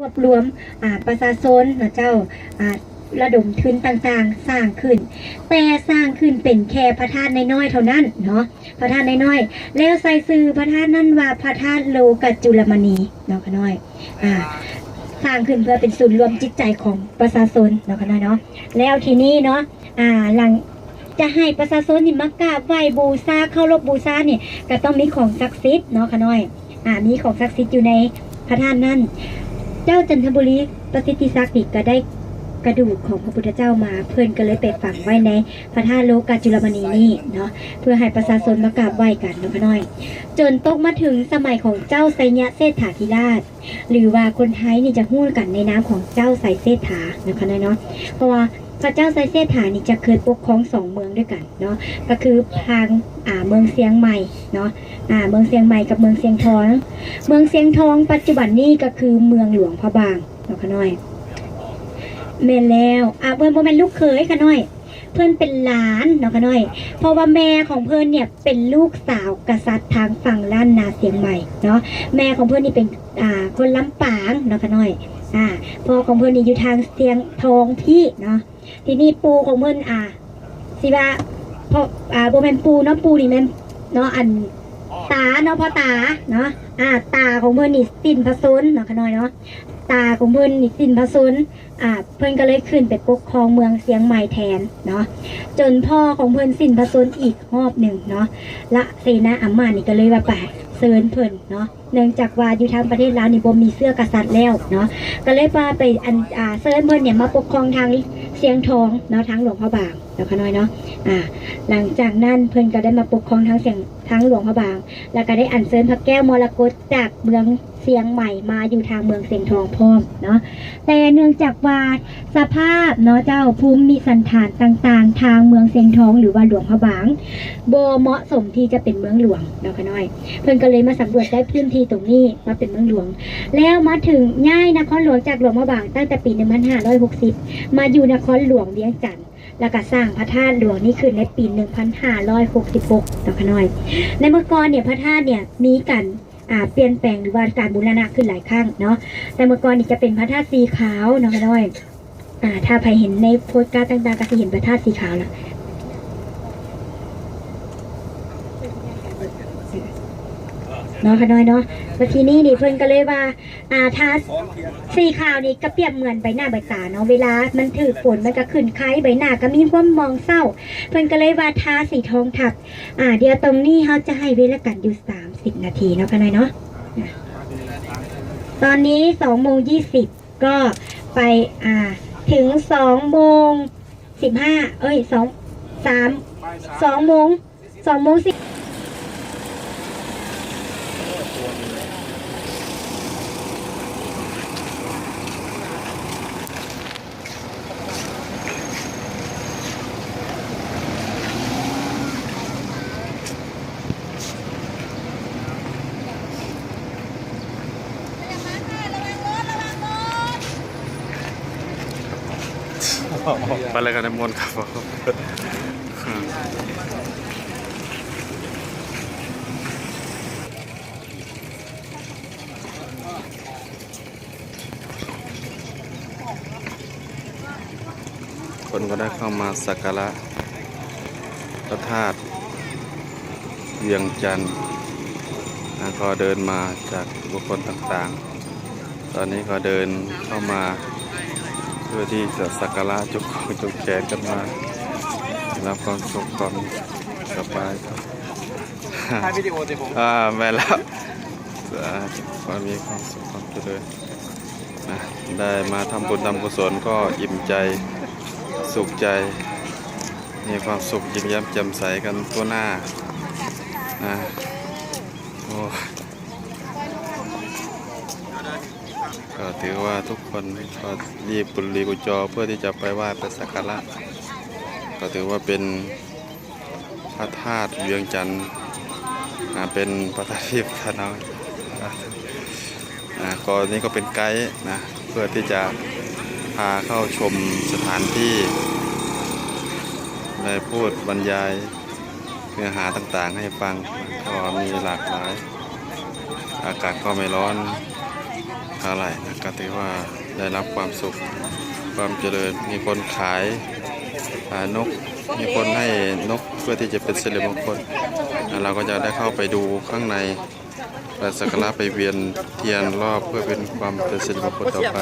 รวบรวมอาประชาชนนะเจ้าอาระดมทุนต่างๆ สร้างขึ้น แต่สร้างขึ้นเป็นแค่พระธาตุน้อยๆเท่านั้นเนาะพระธาตุน้อยๆแล้วใส่ซื้อพระธาตุนั่นว่าพระธาตุโลกจุลมณีเนาะค่ะน้อยอ่าสร้างขึ้นเพื่อเป็นศูนย์รวมจิตใจของประชาชนเนาะค่ะน้อยเนาะแล้วทีนี้เนาะอ่าหลังจะให้ประชาชนนี่มากราบไหว้บูชาเคารพบูชาเนี่ยก็ต้องมีของศักดิ์สิทธิ์เนาะค่ะน้อยอ่ามีของศักดิ์สิทธิ์อยู่ในพระธาตุนั่น เจ้าจันทบุรีประสิทธิศักดิ์นี่ก็ได้กระดูกของพระพุทธเจ้ามาเพื่อนก็เลยไปฝังไว้ในพระธาตุโลกาจุลมณีนี่เนาะเพื่อให้ประชาชนมากราบไหว้กันเนาะพี่น้อย จนตกมาถึงสมัยของเจ้าไซยะเศรษฐาธิราช หรือว่าคนไทยนี่จะหู้กันในน้ำของเจ้าไซเศรษฐานะคะเนาะเพราะว่า พระเจ้าไซเศรษฐานี่จะเคยปกครองสองเมืองด้วยกันเนาะก็คือทางอ่าเมืองเสียงใหม่เนาะอ่าเมืองเสียงใหม่กับเมืองเสียงทอง เมืองเสียงทอง ปัจจุบันนี้ก็คือเมืองหลวงพระบางเนาะค่ะน้อยแม่แล้วอะเพื่อนบ่แม่นลูกเขยค่ะน้อย เพื่อนเป็นหลานเนาะค่ะน้อย เพราะว่าแม่ของเพื่อนเนี่ยเป็นลูกสาวกษัตริย์ทางฝั่งล้านนาเสียงใหม่เนาะแม่ของเพื่อนนี่เป็นอ่าคนลำปางเนาะค่ะน้อยอ่าพ่อของเพื่อนนี่อยู่ทางเสียงทองพี่เนาะ ทีนี้ปูของเพื่อนอ่าสิว่าพ่ออ่าบ่แม่นปูเนาะปูนี่แมนเนาะอันตาเนาะพ่อตาเนาะ อ่าตาของเพิ่นนี่สินพระซุนเนาะขน้อยเนาะตาของเพิ่นนี่สินพระซุนอ่าเพิ่นก็เลยขึ้นไปปกครองเมืองเสียงใหม่แทนเนาะจนพ่อของเพิ่นสินพระซุนอีกรอบหนึ่งเนาะละเสนาอัมมานี่ก็เลยว่าไปเซิญเพิ่นเนาะเนื่องจากว่าอยู่ทางประเทศลาวนี่บ่มีเสื้อกษัตริย์แล้วเนาะก็เลยว่าไปอันอ่าเซิญเพิ่นเนี่ยมาปกครองทางเสียงทองเนาะทางหลวงพระบาง นาะน้อยเนาะอ่าหลังจากนั้นเพิ่นก็ได้มาปกครองทั้งเสียงทั้งหลวงพระบาง แล้วก็ได้อัญเชิญพระแก้วมรกตจากเมืองเสียงใหม่มาอยู่ทางเมืองเสียงทองพร้อมเนาะแต่เนื่องจากว่าสภาพเนาะเจ้าภูมิสันฐานต่างๆ ทางเมืองเสียงทองหรือว่าหลวงพระบางโบเหมาะสมที่จะเป็นเมืองหลวงเนาะค่ะน้อย เพิ่นก็เลยมาสำรวจได้พื้นที่ตรงนี้มาเป็นเมืองหลวง แล้วมาถึงง่ายนครหลวงจากหลวงพระบางตั้งแต่ปี 1560 มาอยู่นครหลวงเวียงจันทร์ แล้วก็สร้างพระธาตุหลวงนี่ขึ้นในปี 1566ต่อขน้อย ในเมื่อก่อนเนี่ยพระธาตุเนี่ยมีการเปลี่ยนแปลงหรือว่าการบูรณะขึ้นหลายครั้งเนาะ แต่เมื่อก่อนนี่จะเป็นพระธาตุสีขาวเนาะขน้อยอถ้าใครเห็นในโพสต์การ์ดต่างๆก็จะเห็นพระธาตุสีขาวละ เนาะขน้อยเนาะแล้วทีนี้นี่เพิ่นก็เลยว่าอ่าถ้าสีขาวนี่ก็เปรียบเหมือนใบหน้าใบตาเนาะเวลา มันถือฝนมันก็ขึ้นไข้ใบหน้าก็มีความมองเศร้า เพิ่นก็เลยว่าทาสีทองทับอ่า เดี๋ยวตรงนี้เขาจะให้เวลากันอยู่สามสิบนาทีเนาะกันหน่อยเนาะอะตอนนี้สองโมงยี่สิบก็ไปอ่าถึงสองโมงสิบห้าเอ้ยสองสามสองโมงสองโมงสิบ ไปเลยกันในมนต์ ครับคนก็ได้เข้ามาสักการะพระธาตุเวียงจันทร์นะก็เดินมาจากบุคคลต่างๆ ตอนนี้ก็เดินเข้ามาเพื่อที่จะสักการะจุกของจุกแขนกันมารับความสุขความสบายครับถ่ายวิดีโอสิผมอ่าแม่แล้วสาธุความมีความสุขความเจริญนะได้มาทำบุญทำกุศลก็อิ่มใจ สุขใจ มีความสุขยิ้มแย้มแจ่มใสกันทั่วหน้านะโอ้ก็ถือว่าทุกคนก็รีบบุรีบุจอเพื่อที่จะไปไหว้ไปสักการะก็ถือว่าเป็นพระธาตุเวียงจันทร์เป็นประธานที่พระน้อยอ่าก็นี่ก็เป็นไกด์นะเพื่อที่จะ พาเข้าชมสถานที่ได้พูดบรรยายเนื้อหาต่างๆให้ฟังก็มีหลากหลาย อากาศก็ไม่ร้อนอะไหร่นะก็ถือว่าได้รับความสุขความเจริญมีคนขายานกมีคนให้นกเพื่อที่จะเป็นสิริมงคลเราก็จะได้เข้าไปดูข้างในไปสักการะไปเวียนเทียนรอบเพื่อเป็นความเป็นสิริมงคลต่อไป